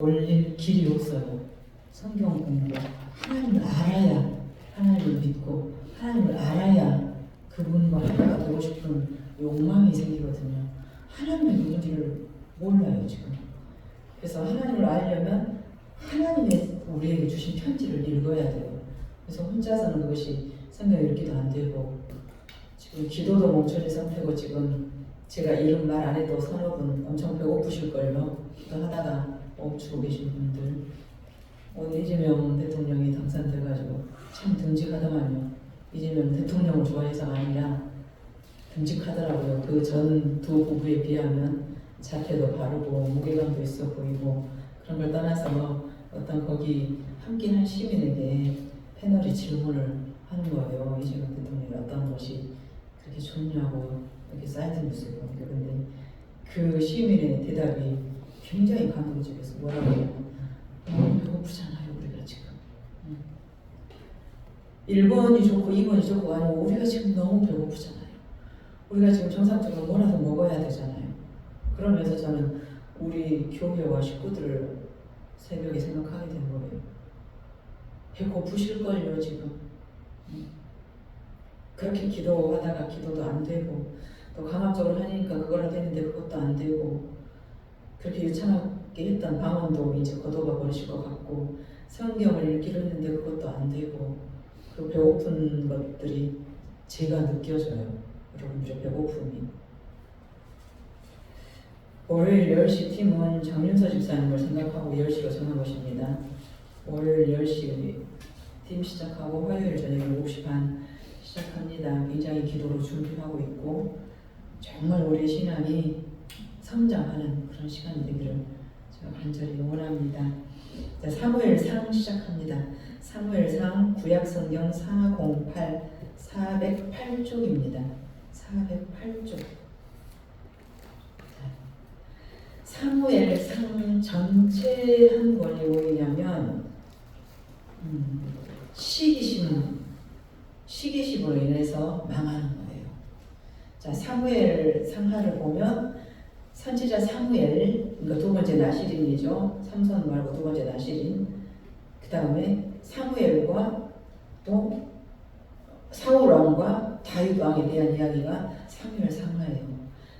올릴 길이 없어요. 성경 공부. 하나님을 알아야 하나님을 믿고 하나님을 알아야 그분과 하나가 되고 싶은 욕망이 생기거든요. 하나님의 누군지를 몰라요 지금. 그래서 하나님을 알려면 하나님의 우리에게 주신 편지를 읽어야 돼요. 그래서 혼자서는 그것이 성경 읽기도 안 되고 지금 기도도 멈춰진 상태고 지금 제가 이름 말안 해도 분 엄청 배고프실 걸요. 기도하다가 멈추고 계신 분들 오늘 이재명 대통령이 당선돼가지고 참 듬직하더만요. 이재명 대통령을 좋아해서가 아니라 듬직하더라고요. 그 전 두 부부에 비하면 자태도 바르고 무게감도 있어 보이고 그런 걸 떠나서 어떤 거기 함께한 시민에게 패널이 질문을 하는 거예요. 이재명 대통령이 어떤 것이 그렇게 좋냐고 이렇게 사이트 뉴스에 보니까 근데 그 시민의 대답이 굉장히 감동적이어서 뭐라고 하냐면 너무 배고프잖아요 우리가 지금. 음. 1번이 좋고 2번이 좋고 아니고 우리가 지금 너무 배고프잖아요. 우리가 지금 정상적으로 뭐라도 먹어야 되잖아요. 그러면서 저는 우리 교회와 식구들을 새벽에 생각하게 된 거예요. 배고프실걸요 지금. 음. 그렇게 기도하다가 기도도 안 되고 또 강압적으로 하니까 그거라도 했는데 그것도 안 되고 그렇게 유창하게 했던 방언도 이제 걷어가 버리실 것 같고 성경을 읽기로 했는데 그것도 안 되고 그 배고픈 것들이 제가 느껴져요. 여러분들의 배고픔이. 월요일 10시 팀은 정윤서 집사님을 생각하고 10시로 정한 것입니다. 월요일 10시 팀 시작하고 화요일 저녁 7시 반 시작합니다. 굉장히 기도로 준비하고 있고 정말 우리 신앙이 성장하는 그런 시간이 되기를 제가 간절히 응원합니다. 자, 사무엘상 시작합니다. 사무엘상 구약성경 408 408쪽입니다. 408쪽. 사무엘상 전체 한 권이 뭐냐면 음, 시기심 시기심으로 인해서 망하는 거예요. 자 사무엘 상하를 보면 선지자 사무엘 그러니까 두 번째 나시린이죠. 삼선 말고 두 번째 나시린. 그 다음에 사무엘과 또 사울 왕과 다윗 왕에 대한 이야기가 사무엘 상하예요.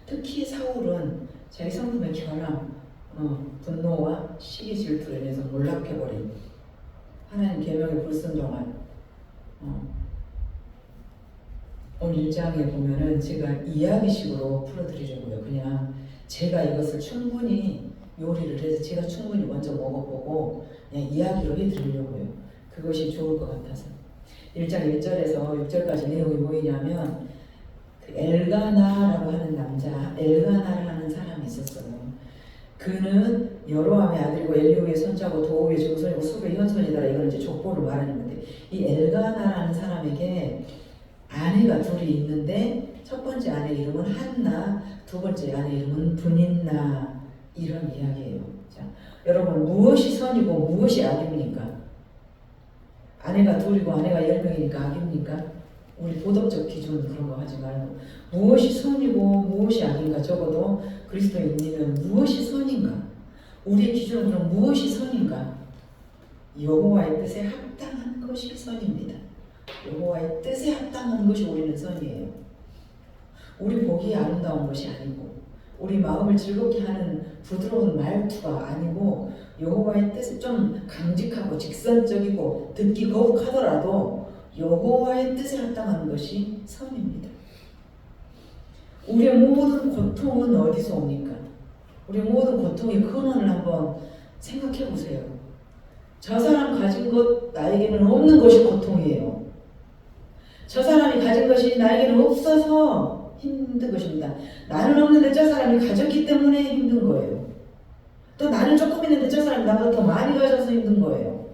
특히 사울은 자기 성품의 결함, 어, 분노와 시기 질투로 인해서 몰락해버린 하나님 계명에 불순종한 어, 오늘 1장에 보면은 제가 이야기식으로 풀어드리려고요. 그냥 제가 이것을 충분히 요리를 해서 제가 충분히 먼저 먹어보고 그냥 이야기로 해드리려고요. 그것이 좋을 것 같아서. 1장 1절에서 6절까지 내용이 뭐냐면 그 엘가나라고 하는 남자, 엘가나를 하는 사람이 있었어요. 그는 여로함의 아들이고 엘리오의 손자고 도우의 증손이고 수의 현손이다. 이건 이제 족보를 말하는 건데 이 엘가나라는 사람에게 아내가 둘이 있는데 첫 번째 아내 이름은 한나, 두 번째 아내 이름은 분인나 이런 이야기예요. 자, 여러분 무엇이 선이고 무엇이 악입니까? 아내가 둘이고 아내가 열 명이니까 악입니까? 우리 도덕적 기준 그런 거 하지 말고 무엇이 선이고 무엇이 악인가 적어도 그리스도인이면 무엇이 선인가? 우리의 기준으로 무엇이 선인가? 여호와의 뜻에 합당한 것이 선입니다. 여호와의 뜻에 합당한 것이 우리는 선이에요. 우리 보기에 아름다운 것이 아니고 우리 마음을 즐겁게 하는 부드러운 말투가 아니고 여호와의 뜻이 좀 강직하고 직선적이고 듣기 거북하더라도 여호와의 뜻에 합당한 것이 선입니다. 우리의 모든 고통은 어디서 옵니까? 우리 모든 고통의 근원을 한번 생각해 보세요. 저 사람 가진 것 나에게는 없는 것이 고통이에요. 저 사람이 가진 것이 나에게는 없어서 힘든 것입니다. 나는 없는데 저 사람이 가졌기 때문에 힘든 거예요. 또 나는 조금 있는데 저 사람이 나보다 더 많이 가져서 힘든 거예요.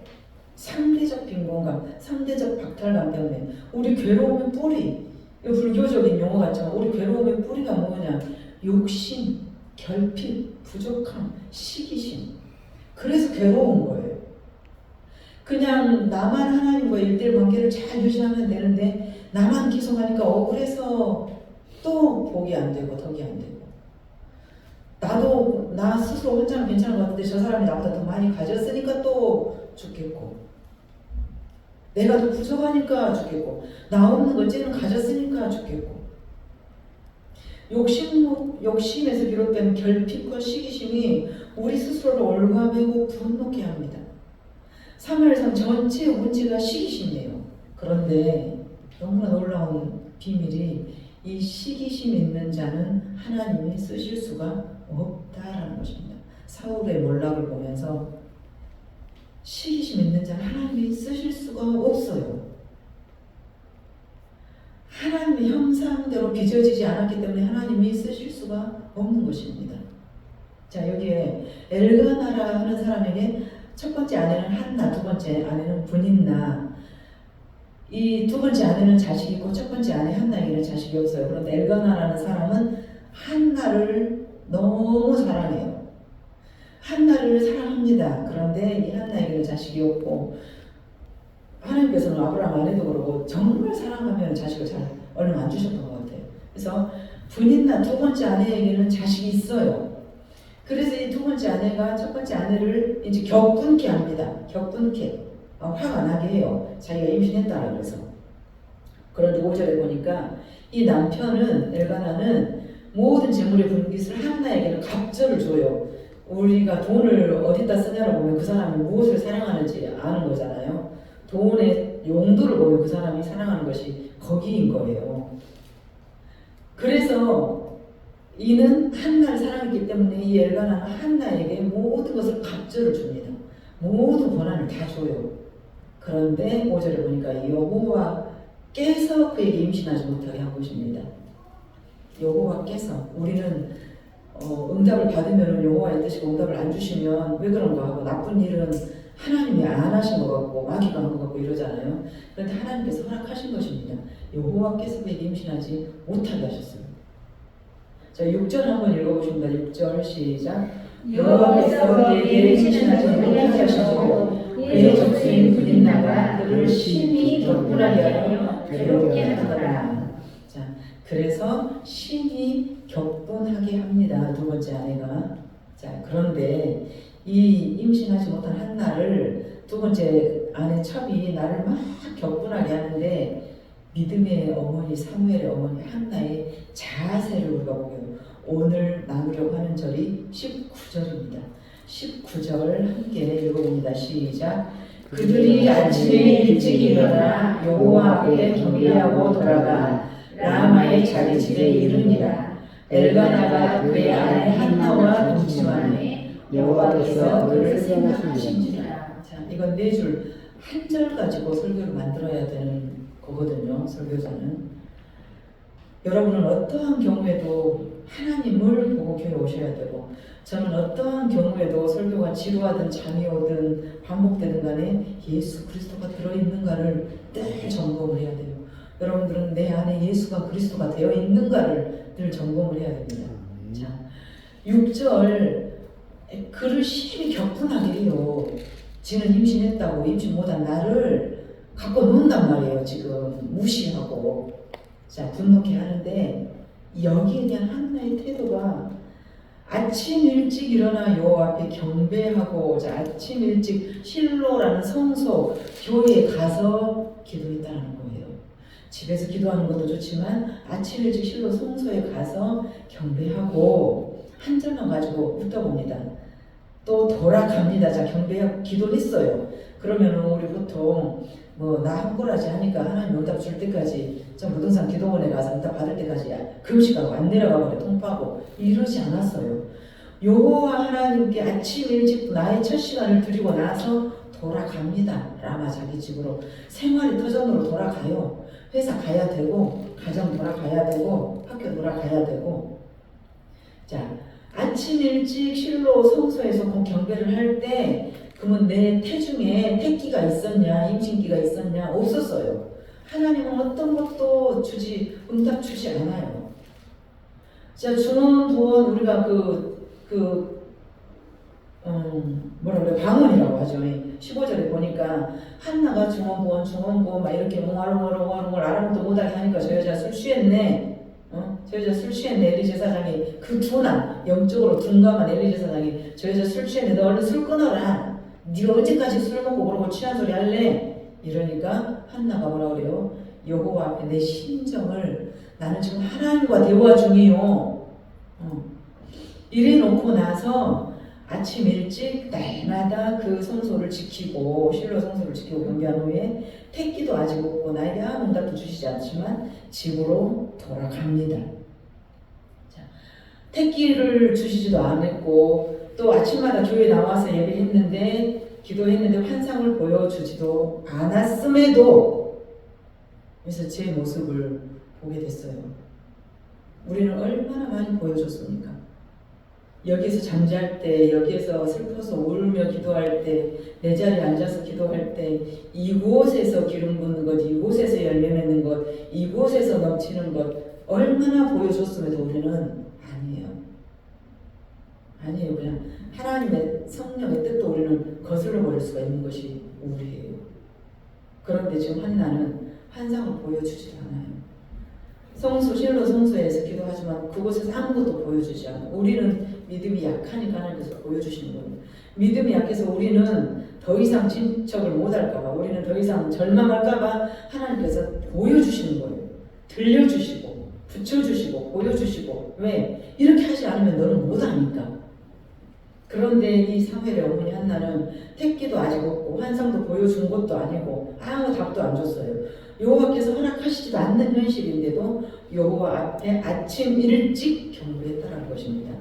상대적 빈곤감, 상대적 박탈감 때문에 우리 괴로움의 뿌리, 이 불교적인 용어 같지만 우리 괴로움의 뿌리가 뭐냐? 욕심, 결핍, 부족함, 시기심. 그래서 괴로운 거예요. 그냥 나만 하나님과 일대일 관계를 잘 유지하면 되는데 나만 계속 하니까 억울해서 또 복이 안 되고 덕이 안 되고. 나도 나 스스로 혼자는 괜찮은 것 같은데 저 사람이 나보다 더 많이 가졌으니까 또 죽겠고. 내가 더 부족하니까 죽겠고. 나 없는 거 쟤는 가졌으니까 죽겠고. 욕심, 욕심에서 비롯된 결핍과 시기심이 우리 스스로를 올가매고 분노케 합니다. 사무엘상 전체의 문제가 시기심이에요. 그런데 너무나 놀라운 비밀이 이 시기심 있는 자는 하나님이 쓰실 수가 없다라는 것입니다. 사울의 몰락을 보면서 시기심 있는 자는 하나님이 쓰실 수가 없어요. 하나님의 형상대로 빚어지지 않았기 때문에 하나님이 쓰실 수가 없는 것입니다. 자 여기에 엘가나라 하는 사람에게 첫 번째 아내는 한나, 두 번째 아내는 분인나. 이 두 번째 아내는 자식이 있고 첫 번째 아내 한나에게는 자식이 없어요. 그런데 엘가나라는 사람은 한나를 너무 사랑해요. 한나를 사랑합니다. 그런데 이 한나에게는 자식이 없고 하나님께서는 아브라함 아내도 그러고 정말 사랑하면 자식을 잘 얼마 안 주셨던 것 같아요. 그래서 분인나 두 번째 아내에게는 자식이 있어요. 그래서 이 두 번째 아내가 첫 번째 아내를 이제 격분케 합니다. 격분케. 어, 화가 나게 해요. 자기가 임신했다라 그래서. 그런데 5절에 보니까 이 남편은 엘가나는 모든 재물의 분깃을 한나에게는 갑절을 줘요. 우리가 돈을 어디다 쓰냐고 보면 그 사람이 무엇을 사랑하는지 아는 거잖아요. 돈의 용도를 보면 그 사람이 사랑하는 것이 거기인 거예요. 그래서 이는 한나를 사랑했기 때문에 이 엘가나는 한나에게 모든 것을 갑절을 줍니다. 모든 권한을 다 줘요. 그런데 5절에 보니까 여호와께서 그에게 임신하지 못하게 한 것입니다. 여호와께서 우리는 어, 응답을 받으면 여호와의 뜻이고 응답을 안 주시면 왜 그런가 하고 나쁜 일은 하나님이 안 하신 것 같고 마귀가 한 것 같고 이러잖아요. 그런데 하나님께서 허락하신 것입니다. 여호와께서 그에게 임신하지 못하게 하셨어요. 자, 6절 한번 읽어보십니다. 6절 시작. 여호와께서 그에게 임신하지 못하게 하시고 그의 적수인 분인나가 그를 심히 격분하게 하여 괴롭게 하더라. 자, 그래서 심히 격분하게 합니다. 두 번째 아내가. 자, 그런데 이 임신하지 못한 한나를 두 번째 아내 첩이 나를 막 격분하게 하는데 믿음의 어머니 사무엘의 어머니 한나의 자세를 우리가 보게. 오늘 나누려고 하는 절이 19절입니다. 19절 함께 읽어봅니다. 시작. 그들이 아침에 일찍 일어나 여호와 앞에 경배하고 돌아가 라마의 자기 집에 이르니라. 엘가나가 그의 아내 한나와 동침하니 여호와께서 그를 생각하신지라. 자, 이건 네 줄 한 절 가지고 설교를 만들어야 되는 거거든요. 설교자는. 여러분은 어떠한 경우에도 하나님을 보고 교회 오셔야 되고 저는 어떠한 경우에도 설교가 지루하든 잠이 오든 반복되든 간에 예수 그리스도가 들어있는가를 늘 점검을 해야 돼요. 여러분들은 내 안에 예수가 그리스도가 되어 있는가를 늘 점검을 해야 됩니다. 자, 6절 그를 심히 격분하게 해요. 지는 임신했다고 임신 못한 나를 갖고 논단 말이에요. 지금 무시하고 자 분노케 하는데 여기에 대한 한나의 태도가 아침 일찍 일어나 여호와 앞에 경배하고 자 아침 일찍 실로라는 성소 교회에 가서 기도했다는 거예요. 집에서 기도하는 것도 좋지만 아침 일찍 실로 성소에 가서 경배하고 한 절만 가지고 붙어봅니다. 또 돌아갑니다. 자 경배 기도했어요. 그러면 우리 보통 뭐 나 한골하지 하니까 하나님 응답 줄 때까지 저 무등산 기도원에 가서 응답 받을 때까지 금식하고 안 내려가 버려 통파하고 이러지 않았어요. 여호와 하나님께 아침 일찍 나의 첫 시간을 드리고 나서 돌아갑니다. 라마 자기 집으로 생활이 터전으로 돌아가요. 회사 가야 되고 가정 돌아가야 되고 학교 돌아가야 되고 자 아침 일찍 실로 성소에서 그 경배를 할 때 그러면 내 태중에 태기가 있었냐 임신기가 있었냐 없었어요. 하나님은 어떤 것도 주지 응답 주지 않아요. 자 주는 돈 우리가 그 그, 음, 뭐라 그래, 방언이라고 하죠. 15절에 보니까, 한나가 중원본, 중원본, 막 이렇게 웅얼웅얼, 웅얼웅얼 아무것도 못하게 하니까 저 여자 술 취했네. 어? 저 여자 술 취했네 엘리 제사장이 그 둔한 영적으로 둔감한 엘리 제사장이 저 여자 술 취했네 너 얼른 술 끊어라 네가 언제까지 술 먹고 그러고 취한 소리 할래? 이러니까 한나가 뭐라 그래요? 여호와 앞에 내 심정을 나는 지금 하나님과 대화 중이요 어. 이래 놓고 나서 아침 일찍 날마다 그 성소를 지키고 실로 성소를 지키고 경배한 후에 택기도 아직 없고 아무 응답도 주시지 않지만 집으로 돌아갑니다. 자, 택기를 주시지도 않았고 또 아침마다 교회 나와서 예배했는데 기도했는데 환상을 보여주지도 않았음에도 그래서 제 모습을 보게 됐어요. 우리는 얼마나 많이 보여줬습니까? 여기서 잠잘 때, 여기에서 슬퍼서 울며 기도할 때, 내 자리에 앉아서 기도할 때, 이곳에서 기름 붓는 것, 이곳에서 열매 맺는 것, 이곳에서 넘치는 것, 얼마나 보여줬음에도 우리는 아니에요. 아니에요. 그냥 하나님의 성령의 뜻도 우리는 거슬러 버릴 수가 있는 것이 우리예요. 그런데 지금 한나는 환상을 보여주지도 않아요. 성소, 실로 성소에서 기도하지만 그곳에서 아무것도 보여주지 않아요. 우리는 믿음이 약하니까 하나님께서 보여주시는 거예요. 믿음이 약해서 우리는 더 이상 진척을 못할까봐, 우리는 더 이상 절망할까봐 하나님께서 보여주시는 거예요. 들려주시고, 붙여주시고, 보여주시고. 왜? 이렇게 하지 않으면 너는 못하니까. 그런데 이 사무엘의 어머니 한나는 택기도 아직 없고 환상도 보여준 것도 아니고 아무 답도 안 줬어요. 여호와께서 허락하시지도 않는 현실인데도 여호와 앞에 아침 일찍 경배했다는 것입니다.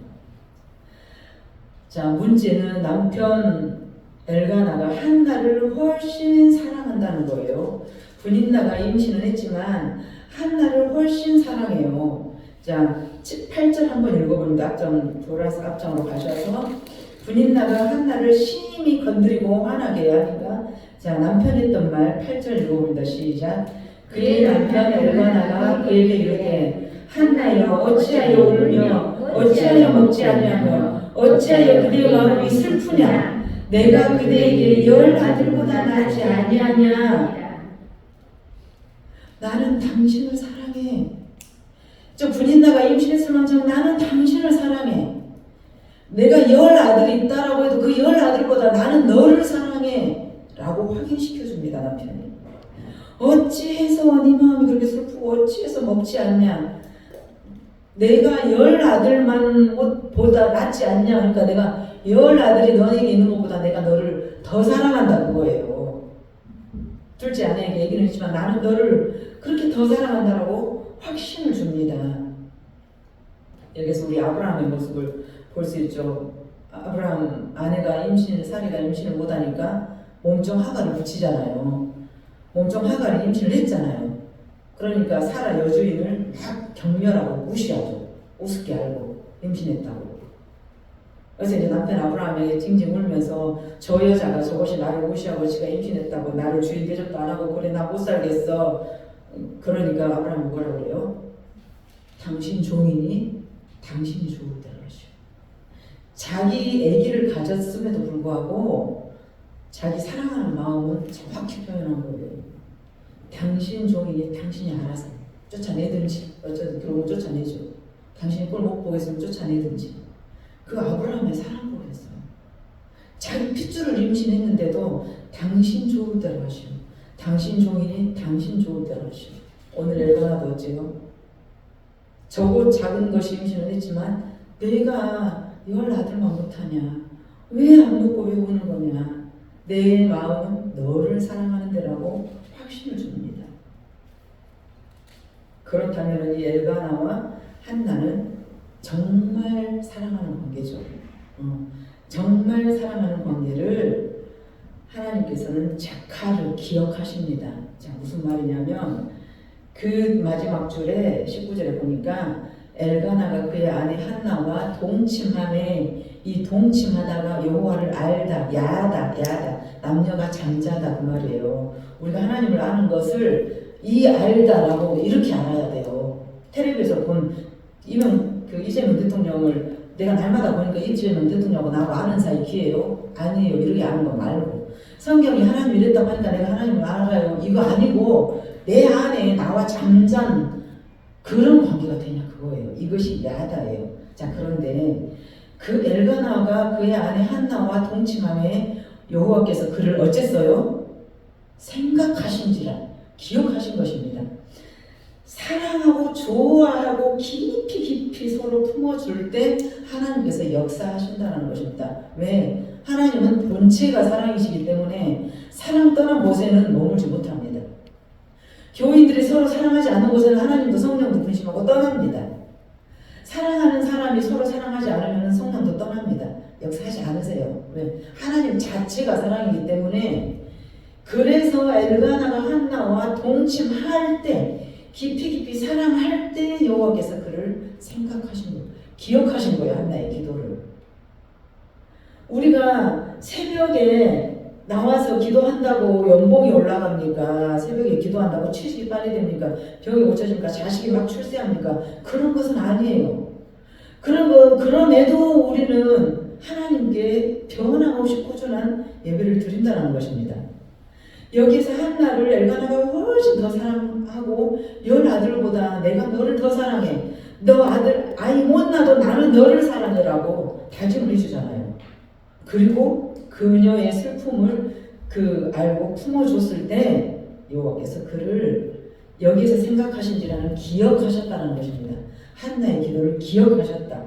자 문제는 남편 엘가나가 한나를 훨씬 사랑한다는 거예요. 분인나가 임신은 했지만 한나를 훨씬 사랑해요. 자 8절 한번 읽어봅니다. 앞장 돌아서 앞장으로 가셔서 분인나가 한나를 심히 건드리고 화나게 하니까 자 남편 했던 말 8절 읽어봅니다. 시작. 그의 남편 엘가나가 그에게 이르되 한나여 어찌하여 울며 어찌하여 먹지 아니하며 어찌하여 그대의 마음이 슬프냐? 내가 그대에게 열 아들보다 낫지 아니하냐? 나는 당신을 사랑해. 저 분인나가 임신했을 만큼 나는 당신을 사랑해 내가 열 아들이 있다라고 해도 그 열 아들보다 나는 너를 사랑해 라고 확인시켜 줍니다 남편이. 어찌해서 네 마음이 그렇게 슬프고 어찌해서 먹지 않냐? 내가 열 아들만 보다 낫지 않냐? 그러니까 내가 열 아들이 너에게 있는 것보다 내가 너를 더 사랑한다는 거예요. 둘째 아내에게 얘기는 했지만 나는 너를 그렇게 더 사랑한다라고 확신을 줍니다. 여기서 우리 아브라함의 모습을 볼 수 있죠 아브라함 아내가 임신 사리가 임신을 못하니까 몸종 하가를 붙이잖아요 몸종 하가를 임신을 했잖아요. 그러니까 사라 여주인을 막 경멸하고 무시하죠. 우습게 알고 임신했다고. 그래서 이제 남편 아브라함에게 징징 울면서 저 여자가 저것이 나를 무시하고 지가 임신했다고 나를 주인 대접도 안 하고 그래 나 못 살겠어. 그러니까 아브라함이 뭐라 그래요? 당신 종이니 당신이 대로 하시오. 자기 아기를 가졌음에도 불구하고 자기 사랑하는 마음은 정확히 표현한 거예요. 당신 종이니 당신이 알아서 쫓아내든지 어쩌든 결국 쫓아내죠. 당신이 꼴 못 보겠으면 쫓아내든지. 그 아브라함의 사랑 보였어요. 자기 핏줄을 임신했는데도 당신 좋을 대로 하시오. 당신 종이니 당신 좋을 대로 하시오. 오늘 엘가나도 어째요? 저곳 작은 것이 임신을 했지만 내가 열 아들만 못하냐? 왜 안 먹고 왜 우는 거냐? 내 마음은 너를 사랑하는 데라고 확신을 줍니다. 그렇다면 이 엘가나와 한나는 정말 사랑하는 관계죠. 어, 정말 사랑하는 관계를 하나님께서는 자카를 기억하십니다. 자, 무슨 말이냐면 그 마지막 줄에 19절에 보니까 엘가나가 그의 아내 한나와 동침함에 이 동침하다가 여호와를 알다, 야다, 야다, 남녀가 잠자다 그 말이에요. 우리가 하나님을 아는 것을 이 알다라고 이렇게 알아야 돼요. 텔레비에서 본 이명 그 이재명 대통령을 내가 날마다 보니까 이재명 대통령하고 나하고 아는 사이 기예요? 아니에요. 이렇게 아는 거 말고 성경이 하나님 이랬다고 하니까 내가 하나님을 알아요. 이거 아니고 내 안에 나와 잠잔 그런 관계가 되냐 그거예요. 이것이 야다예요. 자 그런데 그 엘가나가 그의 아내 한나와 동침함에 여호와께서 그를 어쨌어요? 생각하신지라 기억하신 것입니다. 사랑하고 좋아하고 깊이 깊이 서로 품어줄 때 하나님께서 역사하신다는 것입니다. 왜? 하나님은 본체가 사랑이시기 때문에 사랑 떠난 곳에는 머물지 못합니다. 교인들이 서로 사랑하지 않는 곳에는 하나님도 성령도 분심하고 떠납니다. 사랑하는 사람이 서로 사랑하지 않으면 성령도 떠납니다. 역사하지 않으세요. 왜? 하나님 자체가 사랑이기 때문에 그래서 엘가나가 한나와 동침할 때 깊이 깊이 사랑할 때 여호와께서 그를 생각하신 거예요. 기억하신 거예요. 한나의 기도를. 우리가 새벽에 나와서 기도한다고 연봉이 올라갑니까? 새벽에 기도한다고 취직이 빨리 됩니까? 병이 고쳐집니까? 자식이 막 출세합니까? 그런 것은 아니에요. 거, 그럼에도 우리는 하나님께 변함없이 꾸준한 예배를 드린다는 것입니다. 여기서 한나를 엘가나가 훨씬 더 사랑하고 열 아들보다 내가 너를 더 사랑해. 너 아들 아이 못 낳아도 나는 너를 사랑해라고 다짐을 해주잖아요. 그리고 그녀의 슬픔을 그 알고 품어줬을 때 여호와께서 그를 여기서 생각하신지라는 기억하셨다는 것입니다. 한나의 기도를 기억하셨다.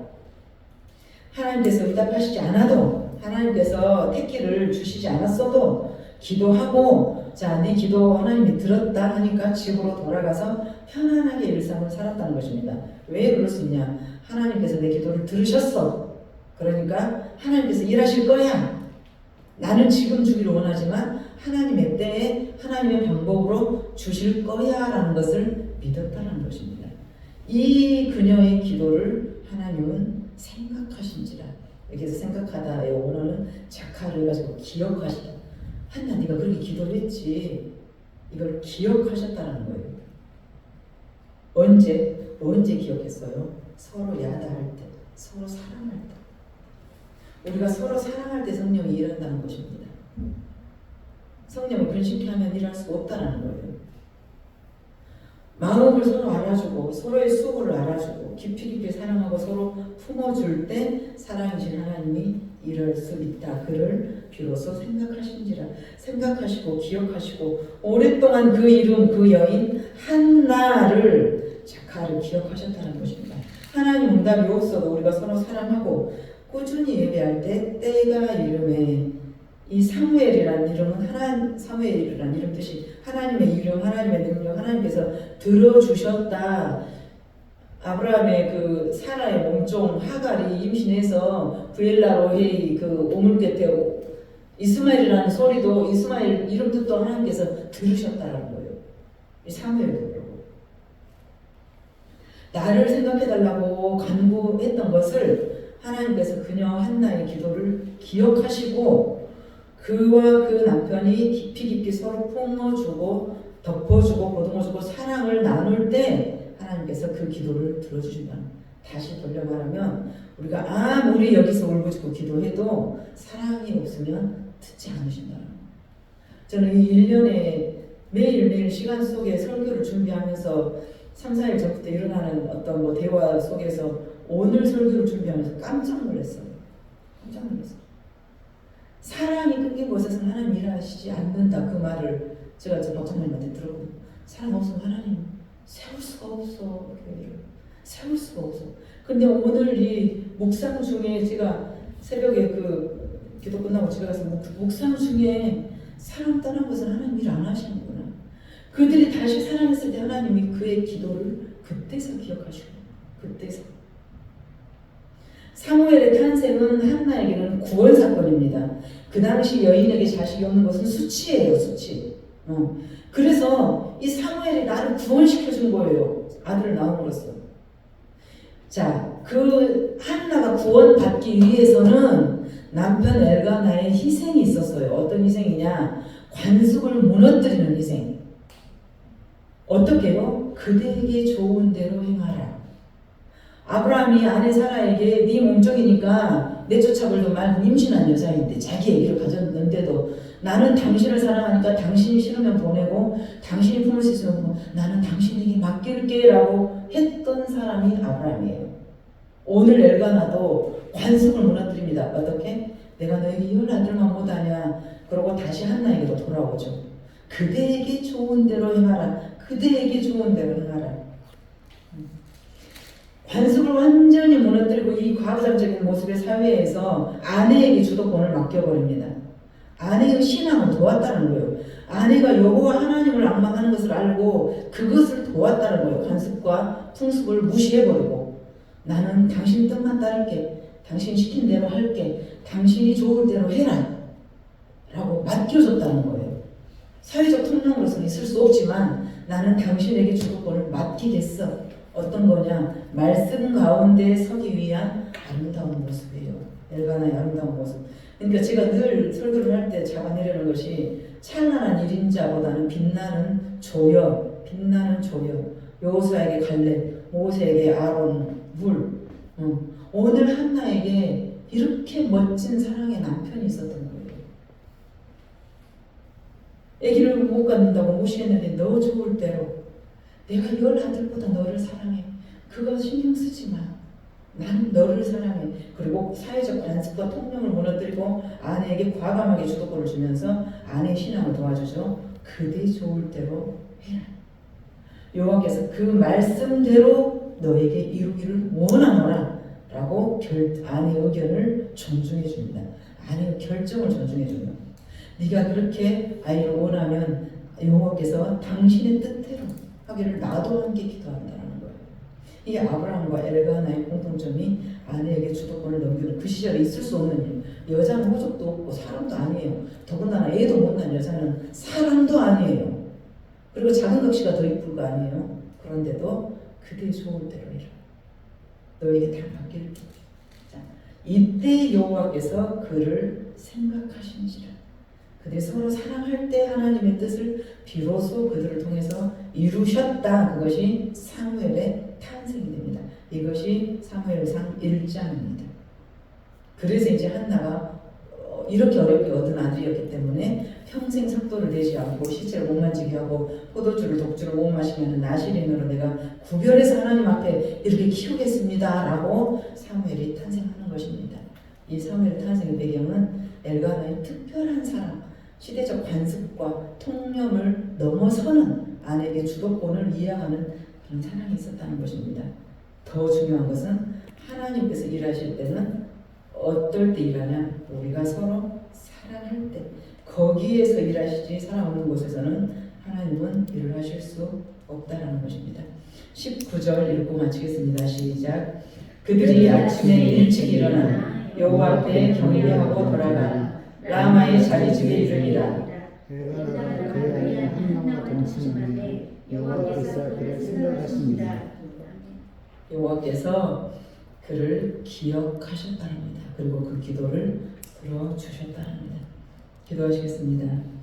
하나님께서 응답하시지 않아도 하나님께서 택기를 주시지 않았어도 기도하고 자, 네 기도 하나님이 들었다 하니까 집으로 돌아가서 편안하게 일상을 살았다는 것입니다. 왜 그럴 수 있냐? 하나님께서 내 기도를 들으셨어. 그러니까 하나님께서 일하실 거야. 나는 지금 주기를 원하지만 하나님의 때에 하나님의 방법으로 주실 거야 라는 것을 믿었다는 것입니다. 이 그녀의 기도를 하나님은 생각하신지라 여기서 생각하다의 원어는 자카를 가지고 기억하시다. 한나 네가 그렇게 기도를 했지. 이걸 기억하셨다는 거예요. 언제 언제 기억했어요? 서로 야다할 때, 서로 사랑할 때. 우리가 서로 사랑할 때 성령이 일한다는 것입니다. 성령을 근심케 하면 일할 수 없다는 거예요. 마음을 서로 알아주고 서로의 수고를 알아주고 깊이 깊이 사랑하고 서로 품어줄 때 사랑이신 하나님이 이럴 수 있다. 그를 비로소 생각하신지라 생각하시고 기억하시고 오랫동안 그 이름 그 여인 한나를 자카를 기억하셨다는 것입니다. 하나님 응답이 없어도 우리가 서로 사랑하고 꾸준히 예배할 때 때가 이름에 이 사무엘이라는 이름은 하나님 사무엘이라는 이름 뜻이 하나님의 이름, 하나님의 능력, 하나님께서 들어주셨다. 아브라함의 그 사라의 몸종 하갈이 임신해서 부엘라로 헤이 그 오물get에 이스마엘이라는 소리도 이스마엘 이름 뜻도 하나님께서 들으셨다는 거예요. 이 사무엘도 그러고 나를 생각해 달라고 간구했던 것을 하나님께서 그녀 한나의 기도를 기억하시고 그와 그 남편이 깊이 깊이 서로 품어주고 덮어주고 보듬어주고 사랑을 나눌 때 하나님께서 그 기도를 들어주신다. 다시 돌려 말하면 우리가 아무리 여기서 울부짖고 기도해도 사랑이 없으면 듣지 않으신다. 저는 이 1년에 매일매일 시간 속에 설교를 준비하면서 3, 4일 전부터 일어나는 어떤 뭐 대화 속에서 오늘 설교를 준비하면서 깜짝 놀랐어요. 깜짝 놀랐어요. 사랑이 끊긴 곳에서는 하나님 일하시지 않는다 그 말을 제가 저 박장님한테 들었거든요. 사랑 없으면 하나님 세울 수가 없어 교회를 세울 수가 없어. 근데 오늘 이 묵상 중에 제가 새벽에 그 기도 끝나고 집에 가서 묵, 묵상 중에 사랑 떠난 것은 하나님 일 안 하시는구나. 그들이 다시 사랑했을 때 하나님이 그의 기도를 그때서 기억하시고 그때서 사무엘의 탄생은 한나에게는 구원 사건입니다. 그 당시 여인에게 자식이 없는 것은 수치예요, 수치. 어. 그래서 이 사무엘이 나를 구원시켜 준 거예요. 아들을 낳음으로써. 자, 그 한나가 구원받기 위해서는 남편 엘가나의 희생이 있었어요. 어떤 희생이냐? 관습을 무너뜨리는 희생. 어떻게요? 그대에게 좋은 대로 행하라. 아브라함이 아내 사라에게 네 몸종이니까 내쫓아볼도 말고 임신한 여자인데 자기 애기를 가졌는데도 나는 당신을 사랑하니까 당신이 싫으면 보내고 당신이 품을 수 있으면 뭐, 나는 당신에게 맡길게 라고 했던 사람이 아브라함이에요. 오늘 엘가나도 관습을 무너뜨립니다. 어떻게? 내가 너에게 열 아들만 못하냐? 그러고 다시 한나에게로 돌아오죠. 그대에게 좋은 대로 행하라. 그대에게 좋은 대로 행하라. 관습을 완전히 무너뜨리고 이 과부장적인 모습의 사회에서 아내에게 주도권을 맡겨버립니다. 아내의 신앙을 도왔다는 거예요. 아내가 여호와 하나님을 악망하는 것을 알고 그것을 도왔다는 거예요. 관습과 풍습을 무시해버리고 나는 당신 뜻만 따를게. 당신 시킨 대로 할게. 당신이 좋을 대로 해라. 라고 맡겨줬다는 거예요. 사회적 통념으로서는 있을 수 없지만 나는 당신에게 주도권을 맡기겠어. 어떤 거냐? 말씀 가운데 서기 위한 아름다운 모습이에요. 엘가나의 아름다운 모습. 그러니까 제가 늘 설교를 할 때 잡아내려는 것이 찬란한 일인자보다는 빛나는 조연, 빛나는 조연. 여호수아에게 갈렙, 모세에게 아론, 물. 어. 오늘 한나에게 이렇게 멋진 사랑의 남편이 있었던 거예요. 아기를 못 갖는다고 무시했는데 너 좋을 대로 내가 열 아들보다 너를 사랑해. 그거 신경 쓰지 마. 나는 너를 사랑해. 그리고 사회적 관습과 통념을 무너뜨리고 아내에게 과감하게 주도권을 주면서 아내의 신앙을 도와주죠. 그대 좋을 대로 해라. 여호와께서 그 말씀대로 너에게 이루기를 원하노라 라고 결, 아내의 의견을 존중해 줍니다. 아내의 결정을 존중해 줘요. 네가 그렇게 아이를 원하면 여호와께서 당신의 뜻대로 하기를 나도 함께 기도한다는 거예요. 이게 아브라함과 엘가나의 공통점이 아내에게 주도권을 넘기는 그 시절에 있을 수 없는 일. 여자는 호적도 없고 사람도 아니에요. 더군다나 애도 못 난 여자는 사람도 아니에요. 그리고 작은 덕시가 더 이쁠 거 아니에요. 그런데도 그대 좋을 대로 해라. 너에게 다 맡길게. 자, 이때 여호와께서 그를 생각하신지라. 그들 서로 사랑할 때 하나님의 뜻을 비로소 그들을 통해서 이루셨다. 그것이 사무엘의 탄생이 됩니다. 이것이 사무엘상 1장입니다. 그래서 이제 한나가 어, 이렇게 어렵게 얻은 아들이었기 때문에 평생 sak도를 내지 않고 시체를 못 만지게 하고 포도주를 독주를 못 마시면 나시린으로 내가 구별해서 하나님 앞에 이렇게 키우겠습니다 라고 사무엘이 탄생하는 것입니다. 이 사무엘 탄생의 배경은 엘가나의 특별한 사랑, 시대적 관습과 통념을 넘어서는 아내에게 주도권을 이해하는 그런 사랑이 있었다는 것입니다. 더 중요한 것은 하나님께서 일하실 때는 어떨 때 일하냐? 우리가 서로 사랑할 때 거기에서 일하시지 살아오는 곳에서는 하나님은 일을 하실 수 없다라는 것입니다. 19절 읽고 마치겠습니다. 시작. 그들이 아침에 일찍 일어나 여호와 앞에 경배하고 돌아가 라마의 자리집에 이르니라. 엘가나가 그의 아내 한나와 동침하되 여호와께서 그를 생각하십니다. 여호와께서 그를 기억하셨다랍니다. 그리고 그 기도를 들어주셨다랍니다. 기도하시겠습니다.